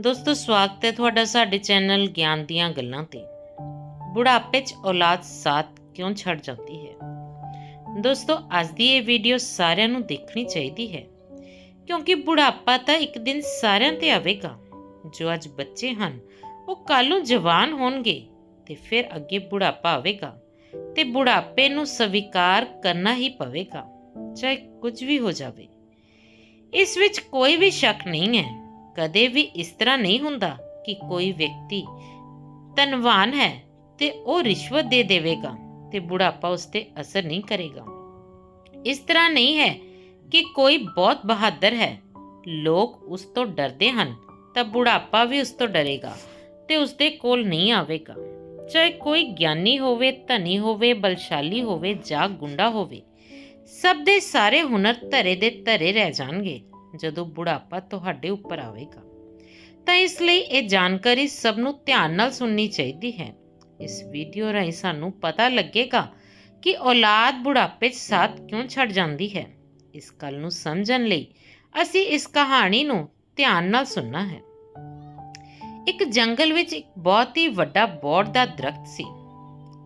ਦੋਸਤੋ, ਸਵਾਗਤ ਹੈ ਤੁਹਾਡਾ ਸਾਡੇ ਚੈਨਲ ਗਿਆਨ ਦੀਆਂ ਗੱਲਾਂ ਤੇ। ਬੁਢਾਪੇ 'ਚ ਔਲਾਦ ਸਾਥ ਕਿਉਂ ਛੱਡ ਜਾਂਦੀ ਹੈ? ਦੋਸਤੋ, ਅੱਜ ਦੀ ਇਹ ਵੀਡੀਓ ਸਾਰਿਆਂ ਨੂੰ ਦੇਖਣੀ ਚਾਹੀਦੀ ਹੈ। ਕਿਉਂਕਿ ਬੁਢਾਪਾ ਤਾਂ ਇੱਕ ਦਿਨ ਸਾਰਿਆਂ ਤੇ ਆਵੇਗਾ। ਜੋ ਅੱਜ ਬੱਚੇ ਹਨ, ਉਹ ਕੱਲ ਨੂੰ ਜਵਾਨ ਹੋਣਗੇ ਤੇ ਫਿਰ ਅੱਗੇ ਬੁਢਾਪਾ ਆਵੇਗਾ ਤੇ ਬੁਢਾਪੇ ਨੂੰ ਸਵੀਕਾਰ ਕਰਨਾ ਹੀ ਪਵੇਗਾ, ਚਾਹੇ ਕੁਝ ਵੀ ਹੋ ਜਾਵੇ। ਇਸ ਵਿੱਚ ਕੋਈ ਵੀ ਸ਼ੱਕ ਨਹੀਂ ਹੈ। ਕਦੇ ਵੀ ਇਸ ਤਰ੍ਹਾਂ ਨਹੀਂ ਹੁੰਦਾ ਕਿ ਕੋਈ ਵਿਅਕਤੀ ਧਨਵਾਨ ਹੈ ਤੇ ਉਹ ਰਿਸ਼ਵਤ ਦੇ ਦੇਵੇਗਾ ਤੇ ਬੁਢਾਪਾ ਉਸ ਤੇ ਅਸਰ ਨਹੀਂ ਕਰੇਗਾ। ਇਸ ਤਰ੍ਹਾਂ ਨਹੀਂ ਹੈ ਕਿ ਕੋਈ ਬਹੁਤ ਬਹਾਦਰ ਹੈ। ਲੋਕ ਉਸ ਤੋਂ ਡਰਦੇ ਹਨ ਤਾਂ ਬੁਢਾਪਾ ਵੀ ਉਸ ਤੋਂ ਡਰੇਗਾ ਤੇ ਉਸ ਦੇ ਕੋਲ ਨਹੀਂ ਆਵੇਗਾ। ਚਾਹੇ ਕੋਈ ਗਿਆਨੀ ਹੋਵੇ, ਧਨੀ ਹੋਵੇ, ਬਲਸ਼ਾਲੀ ਹੋਵੇ ਜਾਂ ਗੁੰਡਾ ਹੋਵੇ, ਸਭ ਦੇ ਸਾਰੇ ਹੁਨਰ ਧਰੇ ਦੇ ਧਰੇ ਰਹਿ ਜਾਣਗੇ। ਜਦੋਂ ਬੁਢਾਪਾ ਤੁਹਾਡੇ ਉੱਪਰ ਆਵੇਗਾ। ਤਾਂ ਇਸ ਲਈ ਇਹ ਜਾਣਕਾਰੀ ਸਭ ਨੂੰ ਧਿਆਨ ਨਾਲ ਸੁਣਨੀ ਚਾਹੀਦੀ ਹੈ। ਇਸ ਵੀਡੀਓ ਰਾਹੀਂ ਸਾਨੂੰ ਪਤਾ ਲੱਗੇਗਾ ਕਿ ਔਲਾਦ ਬੁਢਾਪੇ 'ਚ ਸਾਥ ਕਿਉਂ ਛੱਡ ਜਾਂਦੀ ਹੈ। ਇਸ ਗੱਲ ਨੂੰ ਸਮਝਣ ਲਈ ਅਸੀਂ ਇਸ ਕਹਾਣੀ ਨੂੰ ਧਿਆਨ ਨਾਲ ਸੁਣਨਾ ਹੈ। ਇੱਕ ਜੰਗਲ ਵਿੱਚ ਇੱਕ ਬਹੁਤ ਹੀ ਵੱਡਾ ਬੋੜ ਦਾ ਦਰਖਤ ਸੀ।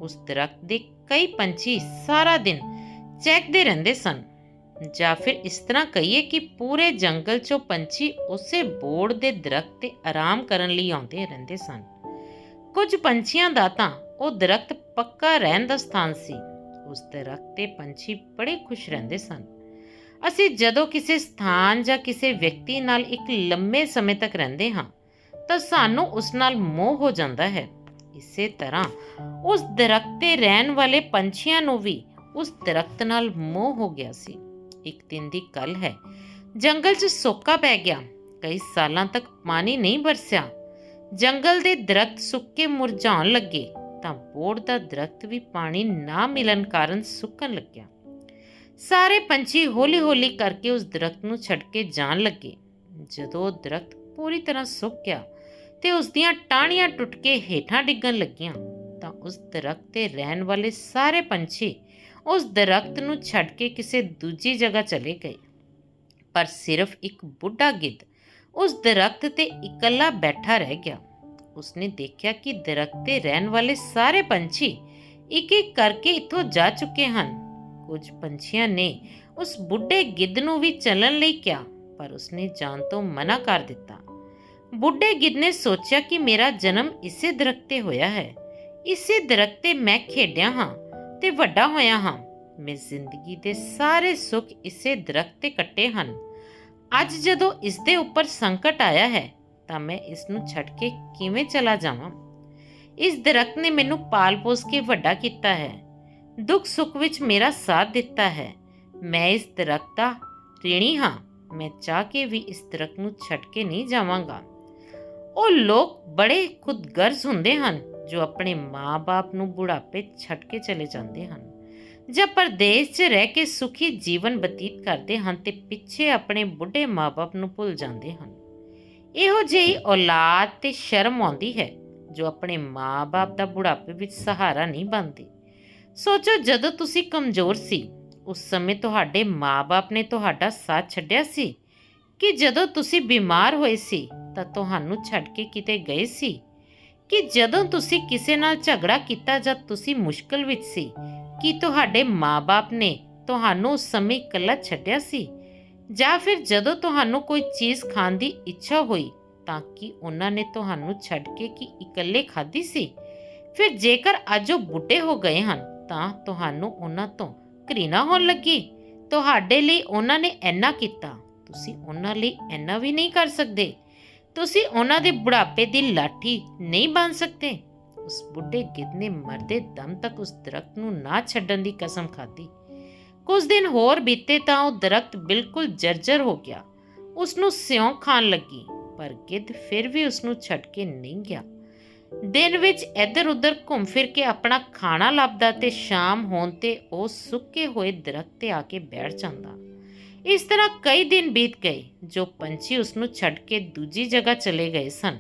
ਉਸ ਦਰਖਤ ਦੇ ਕਈ ਪੰਛੀ ਸਾਰਾ ਦਿਨ ਚਹਿਕਦੇ ਰਹਿੰਦੇ ਸਨ। ਜਾਂ ਫਿਰ ਇਸ ਤਰ੍ਹਾਂ ਕਹੀਏ ਕਿ ਪੂਰੇ ਜੰਗਲ 'ਚੋਂ ਪੰਛੀ ਉਸੇ ਬੋੜ ਦੇ ਦਰਖਤ ਤੇ ਆਰਾਮ ਕਰਨ ਲਈ ਆਉਂਦੇ ਰਹਿੰਦੇ ਸਨ। ਕੁਝ ਪੰਛੀਆਂ ਦਾ ਤਾਂ ਉਹ ਦਰਖਤ ਪੱਕਾ ਰਹਿਣ ਦਾ ਸਥਾਨ ਸੀ। ਉਸ ਦਰਖਤ ਤੇ ਪੰਛੀ ਬੜੇ ਖੁਸ਼ ਰਹਿੰਦੇ ਸਨ। ਅਸੀਂ ਜਦੋਂ ਕਿਸੇ ਸਥਾਨ ਜਾਂ ਕਿਸੇ ਵਿਅਕਤੀ ਨਾਲ ਇੱਕ ਲੰਮੇ ਸਮੇਂ ਤੱਕ ਰਹਿੰਦੇ ਹਾਂ, ਤਾਂ ਸਾਨੂੰ ਉਸ ਨਾਲ ਮੋਹ ਹੋ ਜਾਂਦਾ ਹੈ। ਇਸੇ ਤਰ੍ਹਾਂ ਉਸ ਦਰਖਤ ਤੇ ਰਹਿਣ ਵਾਲੇ ਪੰਛੀਆਂ ਨੂੰ ਵੀ ਉਸ ਦਰਖਤ ਨਾਲ ਮੋਹ ਹੋ ਗਿਆ ਸੀ। ਇੱਕ ਦਿਨ ਦੀ ਗੱਲ ਹੈ। ਜੰਗਲ 'ਚ ਸੋਕਾ ਪੈ ਗਿਆ। ਕਈ ਸਾਲਾਂ ਤੱਕ ਪਾਣੀ ਨਹੀਂ ਬਰਸਿਆ। ਜੰਗਲ ਦੇ ਦਰਖਤ ਸੁੱਕੇ ਮੁਰਝਾਉਣ ਲੱਗੇ ਤਾਂ ਬੋੜ ਦਾ ਦਰਖਤ ਵੀ ਪਾਣੀ ਨਾ ਮਿਲਣ ਕਾਰਨ ਸੁੱਕਣ ਲੱਗਿਆ। ਸਾਰੇ ਪੰਛੀ ਹੌਲੀ-ਹੌਲੀ ਕਰਕੇ ਉਸ ਦਰਖਤ ਨੂੰ ਛੱਡ ਕੇ ਜਾਣ ਲੱਗੇ। ਜਦੋਂ ਉਹ ਦਰਖਤ ਪੂਰੀ ਤਰ੍ਹਾਂ ਸੁੱਕ ਗਿਆ ਤੇ ਉਸ ਦੀਆਂ ਟਾਹਣੀਆਂ ਟੁੱਟ ਕੇ ਹੇਠਾਂ ਡਿੱਗਣ ਲੱਗੀਆਂ ਤਾਂ ਉਸ ਦਰਖਤ ਤੇ ਰਹਿਣ ਵਾਲੇ ਸਾਰੇ ਪੰਛੀ ਉਸ ਦਰਖਤ ਨੂੰ ਛੱਡ ਕੇ ਕਿਸੇ ਦੂਜੀ ਜਗ੍ਹਾ ਚਲੇ ਗਏ। ਪਰ ਸਿਰਫ ਇੱਕ ਬੁੱਢਾ ਗਿੱਧ ਉਸ ਦਰਖਤ ਤੇ ਇਕੱਲਾ ਬੈਠਾ ਰਹਿ ਗਿਆ। ਉਸਨੇ ਦੇਖਿਆ ਕਿ ਦਰਖਤ ਤੇ ਰਹਿਣ ਵਾਲੇ ਸਾਰੇ ਪੰਛੀ ਇੱਕ ਇੱਕ ਕਰਕੇ ਇੱਥੋਂ ਜਾ ਚੁੱਕੇ ਹਨ। ਕੁਝ ਪੰਛੀਆਂ ਨੇ ਉਸ ਬੁੱਢੇ ਗਿੱਧ ਨੂੰ ਵੀ ਚੱਲਣ ਲਈ ਕਿਹਾ, ਪਰ ਉਸਨੇ ਜਾਣ ਤੋਂ ਮਨਾ ਕਰ ਦਿੱਤਾ। ਬੁੱਢੇ ਗਿੱਧ ਨੇ ਸੋਚਿਆ ਕਿ ਮੇਰਾ ਜਨਮ ਇਸੇ ਦਰਖਤ ਤੇ ਹੋਇਆ ਹੈ। ਇਸੇ ਦਰਖਤ ਤੇ ਮੈਂ ਖੇਡਿਆ ਹਾਂ। ਤੇ ਵੱਡਾ ਹੋਇਆ ਹਾਂ। ਮੈਂ ਜ਼ਿੰਦਗੀ ਦੇ ਸਾਰੇ ਸੁੱਖ ਇਸੇ ਦਰਖਤ ਤੇ ਕੱਟੇ ਹਨ। ਅੱਜ ਜਦੋਂ ਇਸ ਦੇ ਉੱਪਰ ਸੰਕਟ ਆਇਆ ਹੈ, ਤਾਂ ਮੈਂ ਇਸ ਨੂੰ ਛੱਡ ਕੇ ਕਿਵੇਂ ਚਲਾ ਜਾਵਾਂ? ਇਸ ਦਰਖਤ ਨੇ ਮੈਨੂੰ ਪਾਲ ਪੋਸ ਕੇ ਵੱਡਾ ਕੀਤਾ ਹੈ। ਦੁੱਖ ਸੁੱਖ ਵਿੱਚ ਮੇਰਾ ਸਾਥ ਦਿੱਤਾ ਹੈ। ਮੈਂ ਇਸ ਦਰਖਤ ਦਾ ऋणी ਹਾਂ। ਮੈਂ ਚਾਹ ਕੇ ਵੀ ਇਸ ਦਰਖਤ ਨੂੰ ਛੱਡ ਕੇ ਨਹੀਂ ਜਾਵਾਂਗਾ। ਉਹ ਲੋਕ ਬੜੇ ਖੁਦਗਰਜ਼ ਹੁੰਦੇ ਹਨ। ਜੋ ਆਪਣੇ ਮਾਪੇ ਨੂੰ ਬੁਢਾਪੇ ਛੱਡ ਕੇ ਚਲੇ ਜਾਂਦੇ ਹਨ ਜਾਂ ਪਰਦੇਸ 'ਚ ਰਹਿ ਕੇ ਸੁਖੀ ਜੀਵਨ ਬਤੀਤ ਕਰਦੇ ਹਨ ਤੇ ਪਿੱਛੇ ਆਪਣੇ ਬੁੱਢੇ ਮਾਪੇ ਨੂੰ ਭੁੱਲ ਜਾਂਦੇ ਹਨ। ਇਹੋ ਜਿਹੀ ਔਲਾਦ ਤੇ ਸ਼ਰਮ ਆਉਂਦੀ ਹੈ ਜੋ ਆਪਣੇ ਮਾਪੇ ਦਾ ਬੁਢਾਪੇ ਵਿੱਚ ਸਹਾਰਾ ਨਹੀਂ ਬਣਦੀ। ਸੋਚੋ ਜਦੋਂ ਤੁਸੀਂ ਕਮਜ਼ੋਰ ਸੀ, ਉਸ ਸਮੇਂ ਤੁਹਾਡੇ ਮਾਪੇ ਨੇ ਤੁਹਾਡਾ ਸਾਥ ਛੱਡਿਆ ਸੀ ਕਿ ਜਦੋਂ ਤੁਸੀਂ ਬਿਮਾਰ ਹੋਏ ਸੀ ਤਾਂ ਤੁਹਾਨੂੰ ਛੱਡ ਕੇ ਕਿਤੇ ਗਏ ਸੀ? ਕਿ ਜਦੋਂ ਤੁਸੀਂ ਕਿਸੇ ਨਾਲ ਝਗੜਾ ਕੀਤਾ ਜਾਂ ਤੁਸੀਂ ਮੁਸ਼ਕਲ ਵਿੱਚ ਸੀ, ਕਿ ਤੁਹਾਡੇ ਮਾਪੇ ਨੇ ਤੁਹਾਨੂੰ ਉਸ ਸਮੇਂ ਇਕੱਲਾ ਛੱਡਿਆ ਸੀ? ਜਾਂ ਫਿਰ ਜਦੋਂ ਤੁਹਾਨੂੰ ਕੋਈ ਚੀਜ਼ ਖਾਣ ਦੀ ਇੱਛਾ ਹੋਈ, ਤਾਂ ਕਿ ਉਹਨਾਂ ਨੇ ਤੁਹਾਨੂੰ ਛੱਡ ਕੇ ਕੀ ਇਕੱਲੇ ਖਾਧੀ ਸੀ? ਫਿਰ ਜੇਕਰ ਅੱਜ ਉਹ ਬੁੱਢੇ ਹੋ ਗਏ ਹਨ, ਤਾਂ ਤੁਹਾਨੂੰ ਉਹਨਾਂ ਤੋਂ ਘৃਣਾ ਹੋਣ ਲੱਗੀ। ਤੁਹਾਡੇ ਲਈ ਉਹਨਾਂ ਨੇ ਇੰਨਾ ਕੀਤਾ, ਤੁਸੀਂ ਉਹਨਾਂ ਲਈ ਇੰਨਾ ਵੀ ਨਹੀਂ ਕਰ ਸਕਦੇ। ਤੁਸੀਂ ਉਹਨਾਂ ਦੇ ਬੁਢਾਪੇ ਦੀ ਲਾਠੀ ਨਹੀਂ ਬਣ ਸਕਦੇ। ਉਸ ਬੁੱਢੇ ਗਿੱਧ ਨੇ ਮਰਦੇ ਦਮ ਤੱਕ ਉਸ ਦਰਖਤ ਨੂੰ ਨਾ ਛੱਡਣ ਦੀ ਕਸਮ ਖਾਧੀ। ਕੁਝ ਦਿਨ ਹੋਰ ਬੀਤੇ ਤਾਂ ਉਹ ਦਰਖਤ ਬਿਲਕੁਲ ਜਰਜਰ ਹੋ ਗਿਆ। ਉਸ ਨੂੰ ਸਿਉਂ ਖਾਣ ਲੱਗੀ, ਪਰ ਗਿੱਧ ਫਿਰ ਵੀ ਉਸ ਨੂੰ ਛੱਡ ਕੇ ਨਹੀਂ ਗਿਆ। ਦਿਨ ਵਿੱਚ ਇੱਧਰ ਉੱਧਰ ਘੁੰਮ ਫਿਰ ਕੇ ਆਪਣਾ ਖਾਣਾ ਲੱਭਦਾ ਤੇ ਸ਼ਾਮ ਹੋਣ ਤੇ ਉਹ ਸੁੱਕੇ ਹੋਏ ਦਰਖਤ ਤੇ ਆ ਕੇ ਬੈਠ ਜਾਂਦਾ। ਇਸ ਤਰ੍ਹਾਂ ਕਈ ਦਿਨ ਬੀਤ ਗਏ ਜੋ ਪੰਛੀ ਉਸ ਨੂੰ ਛੱਡ ਕੇ ਦੂਜੀ ਜਗ੍ਹਾ ਚਲੇ ਗਏ ਸਨ।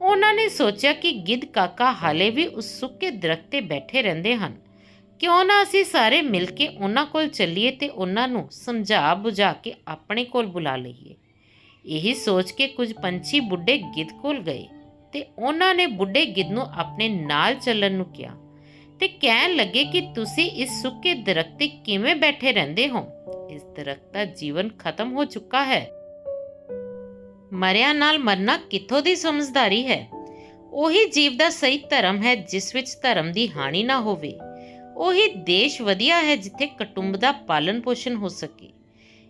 ਉਹਨਾਂ ਨੇ ਸੋਚਿਆ ਕਿ ਗਿੱਧ ਕਾਕਾ ਹਾਲੇ ਵੀ ਉਸ ਸੁੱਕੇ ਦਰਖਤ ਤੇ ਬੈਠੇ ਰਹਿੰਦੇ ਹਨ। ਕਿਉਂ ਨਾ ਅਸੀਂ ਸਾਰੇ ਮਿਲ ਕੇ ਉਹਨਾਂ ਕੋਲ ਚੱਲੀਏ ਤੇ ਉਹਨਾਂ ਨੂੰ ਸਮਝਾ ਬੁਝਾ ਕੇ ਆਪਣੇ ਕੋਲ ਬੁਲਾ ਲਈਏ। ਇਹੀ ਸੋਚ ਕੇ ਕੁਝ ਪੰਛੀ ਬੁੱਢੇ ਗਿੱਧ ਕੋਲ ਗਏ ਤੇ ਉਹਨਾਂ ਨੇ ਬੁੱਢੇ ਗਿੱਧ ਨੂੰ ਆਪਣੇ ਨਾਲ ਚੱਲਣ ਨੂੰ ਕਿਹਾ। ਤੇ ਕਹਿਣ ਲੱਗੇ ਕਿ ਤੁਸੀਂ ਇਸ ਸੁੱਕੇ ਦਰਖਤ ਤੇ ਕਿਵੇਂ ਬੈਠੇ ਰਹਿੰਦੇ ਹੋ? ਇਸ ਦਰਖਤ ਦਾ ਜੀਵਨ ਖਤਮ ਹੋ ਚੁੱਕਾ ਹੈ। ਮਰਿਆ ਨਾਲ ਮਰਨਾ ਕਿੱਥੋਂ ਦੀ ਸਮਝਦਾਰੀ ਹੈ? ਉਹੀ ਜੀਵ ਦਾ ਸਹੀ ਧਰਮ ਹੈ ਜਿਸ ਵਿੱਚ ਧਰਮ ਦੀ ਹਾਨੀ ਨਾ ਹੋਵੇ। ਉਹੀ ਦੇਸ਼ ਵਧੀਆ ਹੈ ਜਿੱਥੇ ਕੁਟੁੰਬ ਦਾ ਪਾਲਣ ਪੋਸ਼ਣ ਹੋ ਸਕੇ।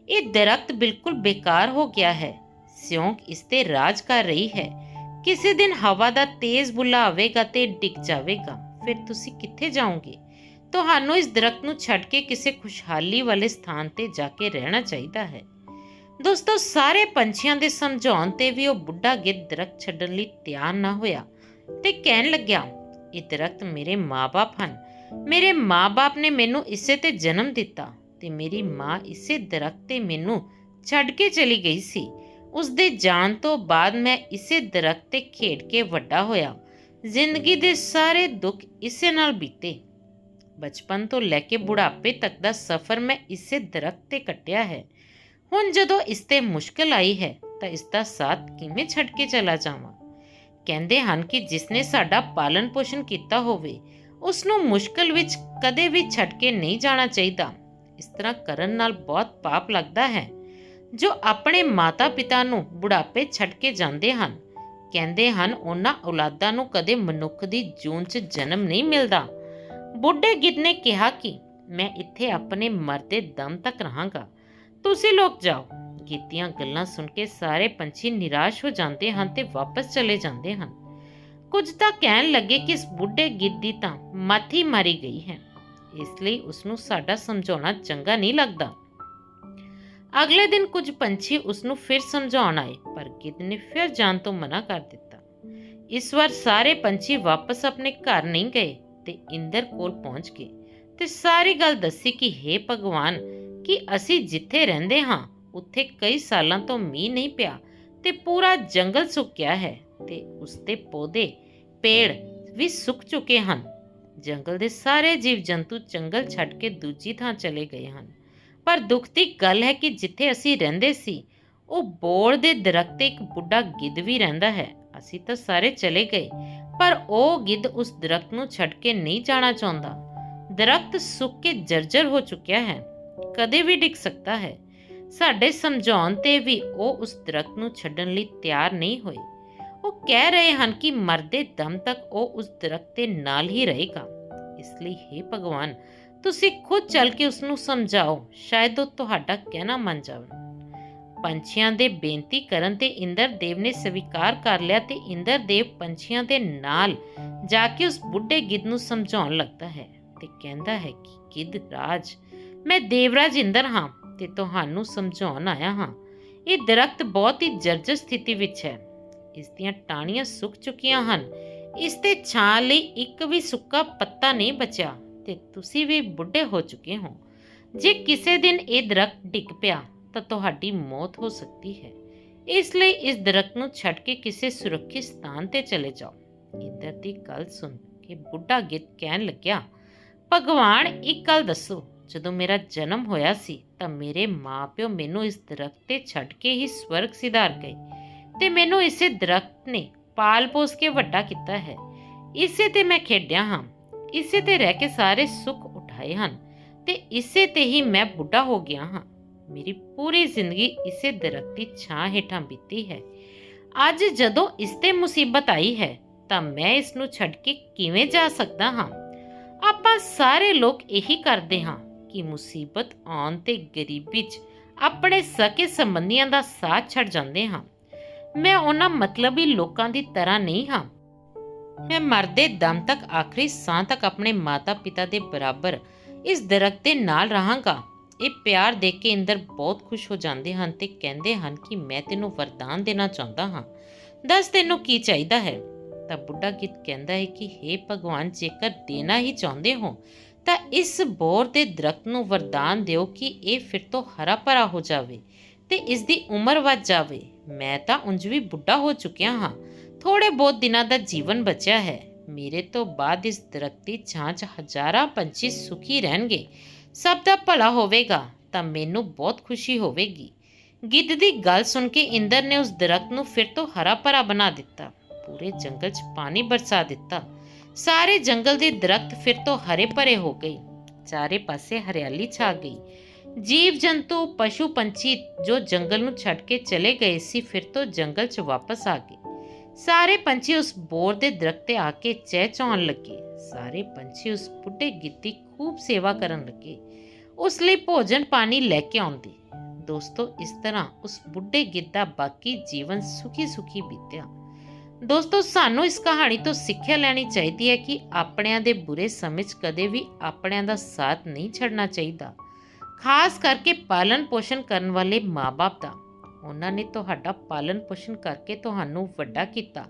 ਇਹ ਦਰਖਤ ਬਿਲਕੁਲ ਬੇਕਾਰ ਹੋ ਗਿਆ ਹੈ। ਸਿਉਂਕ ਇਸ ਤੇ ਰਾਜ ਕਰ ਰਹੀ ਹੈ। ਕਿਸੇ ਦਿਨ ਹਵਾ ਦਾ ਤੇਜ਼ ਬੁਲਾ ਆਵੇਗਾ ਤੇ ਡਿੱਗ ਜਾਵੇਗਾ। ਫਿਰ ਤੁਸੀਂ ਕਿੱਥੇ ਜਾਓਗੇ? ਤੁਹਾਨੂੰ ਇਸ ਦਰਖਤ ਨੂੰ ਛੱਡ ਕੇ ਕਿਸੇ ਖੁਸ਼ਹਾਲੀ ਵਾਲੇ ਸਥਾਨ ਤੇ ਜਾ ਕੇ ਰਹਿਣਾ ਚਾਹੀਦਾ ਹੈ। ਦੋਸਤੋ, ਸਾਰੇ ਪੰਛੀਆਂ ਦੇ ਸਮਝਾਉਣ ਤੇ ਵੀ ਉਹ ਬੁੱਢਾ ਗਿੱਧ ਦਰਖਤ ਛੱਡਣ ਲਈ ਤਿਆਰ ਨਾ ਹੋਇਆ ਤੇ ਕਹਿਣ ਲੱਗਿਆ, ਇਹ ਦਰਖਤ ਮੇਰੇ ਮਾਪੇ ਹਨ। ਮੇਰੇ ਮਾਪੇ ਨੇ ਮੈਨੂੰ ਇਸੇ ਤੇ ਜਨਮ ਦਿੱਤਾ ਤੇ ਮੇਰੀ ਮਾਂ ਇਸੇ ਦਰਖਤ ਤੇ ਮੈਨੂੰ ਛੱਡ ਕੇ ਚਲੀ ਗਈ ਸੀ। ਉਸ ਦੇ ਜਾਣ ਤੋਂ ਬਾਅਦ ਮੈਂ ਇਸੇ ਦਰਖਤ ਤੇ ਖੇਡ ਕੇ ਵੱਡਾ ਹੋਇਆ ਜ਼ਿੰਦਗੀ ਦੇ ਸਾਰੇ ਦੁੱਖ ਇਸੇ ਨਾਲ ਬੀਤੇ। ਬਚਪਨ ਤੋਂ ਲੈ ਕੇ ਬੁਢਾਪੇ ਤੱਕ ਦਾ ਸਫ਼ਰ ਮੈਂ ਇਸੇ ਦਰਖਤ ਤੇ ਕੱਟਿਆ ਹੈ। ਹੁਣ ਜਦੋਂ ਇਸ ਤੇ ਮੁਸ਼ਕਲ ਆਈ ਹੈ, ਤਾਂ ਇਸ ਦਾ ਸਾਥ ਕਿਵੇਂ ਛੱਡ ਕੇ ਚਲਾ ਜਾਵਾਂ? ਕਹਿੰਦੇ ਹਨ ਕਿ ਜਿਸ ਨੇ ਸਾਡਾ ਪਾਲਣ ਪੋਸ਼ਣ ਕੀਤਾ ਹੋਵੇ ਉਸ ਨੂੰ ਮੁਸ਼ਕਲ ਵਿੱਚ ਕਦੇ ਵੀ ਛੱਡ ਕੇ ਨਹੀਂ ਜਾਣਾ ਚਾਹੀਦਾ। ਇਸ ਤਰ੍ਹਾਂ ਕਰਨ ਨਾਲ ਬਹੁਤ ਪਾਪ ਲੱਗਦਾ ਹੈ, ਜੋ ਆਪਣੇ ਮਾਤਾ-ਪਿਤਾ ਨੂੰ ਬੁਢਾਪੇ ਛੱਡ ਕੇ ਜਾਂਦੇ ਹਨ। ਕਹਿੰਦੇ ਹਨ, ਉਹਨਾਂ ਔਲਾਦਾਂ ਨੂੰ ਕਦੇ ਮਨੁੱਖ ਦੀ ਜੂਨ 'ਚ ਜਨਮ ਨਹੀਂ ਮਿਲਦਾ। ਬੁੱਢੇ ਗਿੱਧ ਨੇ ਕਿਹਾ ਕਿ ਮੈਂ ਇੱਥੇ ਆਪਣੇ ਮਰਦੇ ਦਮ ਤੱਕ ਰਹਾਂਗਾ। ਤੁਸੀਂ ਲੋਕ ਜਾਓ। ਗਿੱਧ ਗੱਲਾਂ ਸੁਣ ਕੇ ਸਾਰੇ ਪੰਛੀ ਨਿਰਾਸ਼ ਹੋ ਜਾਂਦੇ ਹਨ ਤੇ ਵਾਪਸ ਚਲੇ ਜਾਂਦੇ ਹਨ। ਕੁਝ ਤਾਂ ਕਹਿਣ ਲੱਗੇ ਕਿ ਇਸ ਬੁੱਢੇ ਗਿੱਧ ਦੀ ਤਾਂ ਮਾਥੀ ਮਾਰੀ ਗਈ ਹੈ। ਇਸ ਲਈ ਉਸ ਨੂੰ ਸਾਡਾ ਸਮਝਾਉਣਾ ਚੰਗਾ ਨਹੀਂ ਲੱਗਦਾ। ਅਗਲੇ ਦਿਨ ਕੁਝ ਪੰਛੀ ਉਸ ਨੂੰ ਫਿਰ ਸਮਝਾਉਣ ਆਏ, ਪਰ ਗਿੱਧ ਨੇ ਫਿਰ ਜਾਣ ਤੋਂ ਮਨਾ ਕਰ ਦਿੱਤਾ। ਇਸ ਵਾਰ ਸਾਰੇ ਪੰਛੀ ਵਾਪਸ ਆਪਣੇ ਘਰ ਨਹੀਂ ਗਏ ਤੇ ਇੰਦਰ ਕੋਲ ਪਹੁੰਚ ਗਏ ਤੇ ਸਾਰੀ ਗੱਲ ਦੱਸੀ ਕਿ हे ਭਗਵਾਨ, ਕਿ ਅਸੀਂ ਜਿੱਥੇ ਰਹਿੰਦੇ ਹਾਂ, ਉੱਥੇ ਕਈ ਸਾਲਾਂ ਤੋਂ ਮੀਂਹ ਨਹੀਂ ਪਿਆ ਤੇ ਪੂਰਾ ਜੰਗਲ ਸੁੱਕਿਆ ਹੈ ਤੇ ਉਸ ਪੌਦੇ, ਪੇੜ ਵੀ ਸੁੱਕ ਚੁੱਕੇ ਹਨ। ਜੰਗਲ ਦੇ ਸਾਰੇ ਜੀਵ ਜੰਤੂ ਜੰਗਲ ਛੱਡ ਕੇ ਦੂਜੀ ਥਾਂ ਚਲੇ ਗਏ ਹਨ। ਪਰ ਦੁੱਖ ਦੀ ਗੱਲ ਹੈ ਕਿ ਜਿੱਥੇ ਅਸੀਂ ਰਹਿੰਦੇ ਸੀ, ਉਹ ਬੋੜ ਦੇ ਦਰਖਤ ਤੇ ਇੱਕ ਬੁੱਢਾ ਗਿੱਧ ਵੀ ਰਹਿੰਦਾ ਹੈ। ਅਸੀਂ ਤਾਂ ਸਾਰੇ ਚਲੇ ਗਏ, ਪਰ ਉਹ ਗਿੱਧ ਉਸ ਦਰਖਤ ਨੂੰ ਛੱਡ ਕੇ ਨਹੀਂ ਜਾਣਾ ਚਾਹੁੰਦਾ। ਦਰਖਤ ਸੁੱਕ ਕੇ ਜਰਜਰ ਹੋ ਚੁੱਕਿਆ ਹੈ, ਕਦੇ ਵੀ ਡਿੱਗ ਸਕਦਾ ਹੈ। ਸਾਡੇ ਸਮਝਾਉਣ ਤੇ ਵੀ ਉਹ ਉਸ ਦਰਖਤ ਨੂੰ ਛੱਡਣ ਲਈ ਤਿਆਰ ਨਹੀਂ ਹੋਏ। ਉਹ ਕਹਿ ਰਹੇ ਹਨ ਕਿ ਮਰਦੇ ਦਮ ਤੱਕ ਉਹ ਉਸ ਦਰਖਤ ਦੇ ਨਾਲ ਹੀ ਰਹੇਗਾ। ਇਸ ਲਈ हे ਭਗਵਾਨ ਤੁਸੀਂ ਖੁਦ ਚੱਲ ਕੇ ਉਸ ਨੂੰ ਸਮਝਾਓ, ਸ਼ਾਇਦ ਉਹ ਤੁਹਾਡਾ ਕਹਿਣਾ ਮੰਨ ਜਾਵੇ। ਪੰਛੀਆਂ ਦੇ ਬੇਨਤੀ ਕਰਨ ਤੇ ਇੰਦਰ ਦੇਵ ਨੇ ਸਵੀਕਾਰ ਕਰ ਲਿਆ ਤੇ ਇੰਦਰ ਦੇਵ ਪੰਛੀਆਂ ਦੇ ਨਾਲ ਜਾ ਕੇ ਉਸ ਬੁੱਢੇ ਗਿੱਧ ਨੂੰ ਸਮਝਾਉਣ ਲੱਗਦਾ ਹੈ ਤੇ ਕਹਿੰਦਾ ਹੈ ਕਿ, ਗਿੱਧ ਰਾਜ, ਮੈਂ ਦੇਵਰਾਜ ਇੰਦਰ ਹਾਂ ਤੇ ਤੁਹਾਨੂੰ ਸਮਝਾਉਣ ਆਇਆ ਹਾਂ। ਇਹ ਦਰਖਤ ਬਹੁਤ ਹੀ ਜਰਜਰ ਸਥਿਤੀ ਵਿੱਚ ਹੈ। ਇਸ ਦੀਆਂ ਟਾਹਣੀਆਂ ਸੁੱਕ ਚੁੱਕੀਆਂ ਹਨ। ਇਸ ਤੇ ਛਾਂ ਲਈ ਇੱਕ ਵੀ ਸੁੱਕਾ ਪੱਤਾ ਨਹੀਂ ਬਚਿਆ। ਤੇ ਤੁਸੀਂ ਵੀ ਬੁੱਢੇ ਹੋ ਚੁੱਕੇ ਹੋ। ਜੇ ਕਿਸੇ ਦਿਨ ਇਹ ਦਰਖਤ ਡਿੱਗ ਪਿਆ, ਤਾਂ ਤੁਹਾਡੀ ਮੌਤ ਹੋ ਸਕਦੀ ਹੈ। ਇਸ ਲਈ ਇਸ ਦਰਖਤ ਨੂੰ ਛੱਡ ਕੇ ਕਿਸੇ ਸੁਰੱਖਿਅਤ ਸਥਾਨ ਤੇ ਚਲੇ ਜਾਓ। ਇੰਦਰ ਦੀ ਗੱਲ ਸੁਣ ਕੇ ਬੁੱਢਾ ਗਿੱਧ ਕਹਿਣ ਲੱਗਿਆ, ਭਗਵਾਨ, ਇੱਕ ਗੱਲ ਦੱਸੋ, ਜਦੋਂ ਮੇਰਾ ਜਨਮ ਹੋਇਆ ਸੀ, ਤਾਂ ਮੇਰੇ ਮਾਪਿਓ ਮੈਨੂੰ ਇਸ ਦਰਖਤ ਤੇ ਛੱਡ ਕੇ ਹੀ ਸਵਰਗ ਸਿਧਾਰ ਗਏ ਤੇ ਮੈਨੂੰ ਇਸੇ ਦਰਖਤ ਨੇ ਪਾਲ ਪੋਸ ਕੇ ਵੱਡਾ ਕੀਤਾ ਹੈ। ਇਸੇ ਤੇ ਮੈਂ ਖੇਡਿਆ ਹਾਂ। ਇਸੇ ਤੇ ਰਹਿ ਕੇ ਸਾਰੇ ਸੁੱਖ ਉਠਾਏ ਹਨ ਤੇ ਇਸੇ ਤੇ ਹੀ ਮੈਂ ਬੁੱਢਾ ਹੋ ਗਿਆ ਹਾਂ। ਮੇਰੀ ਪੂਰੀ ਜ਼ਿੰਦਗੀ ਇਸੇ ਦਰਖਤ ਦੀ ਛਾਂ ਹੇਠਾਂ ਬੀਤੀ ਹੈ। ਅੱਜ ਜਦੋਂ ਇਸ ਤੇ ਮੁਸੀਬਤ ਆਈ ਹੈ, ਤਾਂ ਮੈਂ ਇਸ ਨੂੰ ਛੱਡ ਕੇ ਕਿਵੇਂ ਜਾ ਸਕਦਾ ਹਾਂ? ਆਪਾਂ ਸਾਰੇ ਲੋਕ ਇਹੀ ਕਰਦੇ ਹਾਂ ਕਿ ਮੁਸੀਬਤ ਆਉਣ ਤੇ ਗਰੀਬੀ 'ਚ ਆਪਣੇ ਸਕੇ ਸੰਬੰਧੀਆਂ ਦਾ ਸਾਥ ਛੱਡ ਜਾਂਦੇ ਹਾਂ। ਮੈਂ ਉਹਨਾਂ ਮਤਲਬੀ ਲੋਕਾਂ ਦੀ ਤਰ੍ਹਾਂ ਨਹੀਂ ਹਾਂ ਮੈਂ ਮਰਦੇ ਦਮ ਤੱਕ, ਆਖਰੀ ਸਾਹ ਤੱਕ ਆਪਣੇ ਮਾਤਾ-ਪਿਤਾ ਦੇ ਬਰਾਬਰ ਇਸ ਦਰਖਤ ਦੇ ਨਾਲ ਰਹਾਂਗਾ। ਇਹ ਪਿਆਰ ਦੇਖ ਕੇ ਇੰਦਰ ਬਹੁਤ ਖੁਸ਼ ਹੋ ਜਾਂਦੇ ਹਨ ਤੇ ਕਹਿੰਦੇ ਹਨ ਕਿ ਮੈਂ ਤੈਨੂੰ ਵਰਦਾਨ ਦੇਣਾ ਚਾਹੁੰਦਾ ਹਾਂ। ਦੱਸ ਤੈਨੂੰ ਕੀ ਚਾਹੀਦਾ ਹੈ? ਤਾਂ ਬੁੱਢਾ ਗੀਤ ਕਹਿੰਦਾ ਹੈ ਕਿ हे ਭਗਵਾਨ, ਜੇਕਰ ਦੇਣਾ ਹੀ ਚਾਹੁੰਦੇ ਹੋ, ਤਾਂ ਇਸ ਬੋਰ ਦੇ ਦਰਖਤ ਨੂੰ ਵਰਦਾਨ ਦਿਓ ਕਿ ਇਹ ਫਿਰ ਤੋਂ ਹਰਾ ਭਰਾ ਹੋ ਜਾਵੇ ਤੇ ਇਸ ਦੀ ਉਮਰ ਵੱਧ ਜਾਵੇ। ਮੈਂ ਤਾਂ ਉਂਝ ਵੀ ਬੁੱਢਾ ਹੋ ਚੁੱਕਿਆ ਹਾਂ। ਥੋੜੇ ਬਹੁਤ ਦਿਨਾਂ ਦਾ ਜੀਵਨ ਬਚਿਆ ਹੈ। ਮੇਰੇ ਤੋਂ ਬਾਅਦ ਇਸ ਦਰਖਤ ਦੀ ਛਾਂ 'ਚ ਹਜ਼ਾਰਾਂ ਪੰਛੀ ਸੁਖੀ ਰਹਿਣਗੇ। ਸਭ ਦਾ ਭਲਾ ਹੋਵੇਗਾ ਤਾਂ ਮੈਨੂੰ ਬਹੁਤ ਖੁਸ਼ੀ ਹੋਵੇਗੀ। ਗਿੱਧ ਦੀ ਗੱਲ ਸੁਣ ਕੇ ਇੰਦਰ ਨੇ ਉਸ ਦਰਖਤ ਨੂੰ ਫਿਰ ਤੋਂ ਹਰਾ ਭਰਾ ਬਣਾ ਦਿੱਤਾ। ਪੂਰੇ ਜੰਗਲ 'ਚ ਪਾਣੀ ਬਰਸਾ ਦਿੱਤਾ। ਸਾਰੇ ਜੰਗਲ ਦੇ ਦਰਖਤ ਫਿਰ ਤੋਂ ਹਰੇ ਭਰੇ ਹੋ ਗਏ। ਚਾਰੇ ਪਾਸੇ ਹਰਿਆਲੀ ਛਾ ਗਈ। ਜੀਵ ਜੰਤੂ, ਪਸ਼ੂ ਪੰਛੀ ਜੋ ਜੰਗਲ ਨੂੰ ਛੱਡ ਕੇ ਚਲੇ ਗਏ ਸੀ ਫਿਰ ਤੋਂ ਜੰਗਲ 'ਚ ਵਾਪਸ ਆ ਗਏ। ਸਾਰੇ ਪੰਛੀ ਉਸ ਬੋਰ ਦੇ ਦਰਖਤ ਤੇ ਆ ਕੇ ਚਹਿਚਹਾਉਣ ਲੱਗੇ। ਸਾਰੇ ਪੰਛੀ ਉਸ ਬੁੱਢੇ ਗਿੱਤੀ ਖੂਬ ਸੇਵਾ ਕਰਨ ਲੱਗੇ। ਉਸ ਲਈ ਭੋਜਨ ਪਾਣੀ ਲੈ ਕੇ ਆਉਂਦੇ। ਦੋਸਤੋ, ਇਸ ਤਰ੍ਹਾਂ ਉਸ ਬੁੱਢੇ ਗਿੱਧ ਦਾ ਬਾਕੀ ਜੀਵਨ ਸੁਖੀ ਸੁਖੀ ਬੀਤਿਆ। ਦੋਸਤੋ, ਸਾਨੂੰ ਇਸ ਕਹਾਣੀ ਤੋਂ ਸਿੱਖਿਆ ਲੈਣੀ ਚਾਹੀਦੀ ਹੈ ਕਿ ਆਪਣਿਆਂ ਦੇ ਬੁਰੇ ਸਮੇਂ 'ਚ ਕਦੇ ਵੀ ਆਪਣਿਆਂ ਦਾ ਸਾਥ ਨਹੀਂ ਛੱਡਣਾ ਚਾਹੀਦਾ। ਖਾਸ ਕਰਕੇ ਪਾਲਣ ਪੋਸ਼ਣ ਕਰਨ ਵਾਲੇ ਮਾਪੇ ਦਾ। ਉਹਨਾਂ ਨੇ ਤੁਹਾਡਾ ਪਾਲਣ ਪੋਸ਼ਣ ਕਰਕੇ ਤੁਹਾਨੂੰ ਵੱਡਾ ਕੀਤਾ।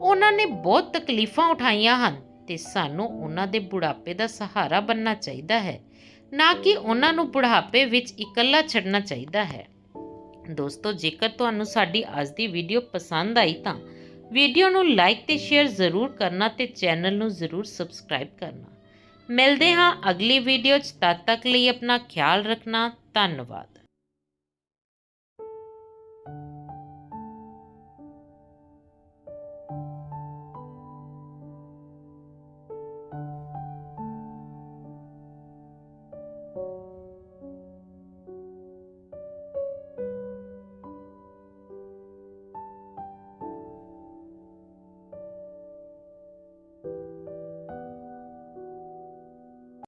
ਉਹਨਾਂ ਨੇ ਬਹੁਤ ਤਕਲੀਫਾਂ ਉਠਾਈਆਂ ਹਨ ਤੇ ਸਾਨੂੰ ਉਹਨਾਂ ਦੇ ਬੁਢਾਪੇ ਦਾ ਸਹਾਰਾ ਬਣਨਾ ਚਾਹੀਦਾ ਹੈ, ਨਾ ਕਿ ਉਹਨਾਂ ਨੂੰ ਬੁਢਾਪੇ ਵਿੱਚ ਇਕੱਲਾ ਛੱਡਣਾ ਚਾਹੀਦਾ ਹੈ। ਦੋਸਤੋ, ਜੇਕਰ ਤੁਹਾਨੂੰ ਸਾਡੀ ਅੱਜ ਦੀ ਵੀਡੀਓ ਪਸੰਦ ਆਈ ਤਾਂ ਵੀਡੀਓ ਨੂੰ ਲਾਈਕ ਤੇ ਸ਼ੇਅਰ ਜ਼ਰੂਰ ਕਰਨਾ ਤੇ ਚੈਨਲ ਨੂੰ ਜ਼ਰੂਰ ਸਬਸਕ੍ਰਾਈਬ ਕਰਨਾ। ਮਿਲਦੇ ਹਾਂ ਅਗਲੀ ਵੀਡੀਓ 'ਚ। ਤਦ ਤੱਕ ਲਈ ਆਪਣਾ ਖਿਆਲ ਰੱਖਣਾ। ਧੰਨਵਾਦ।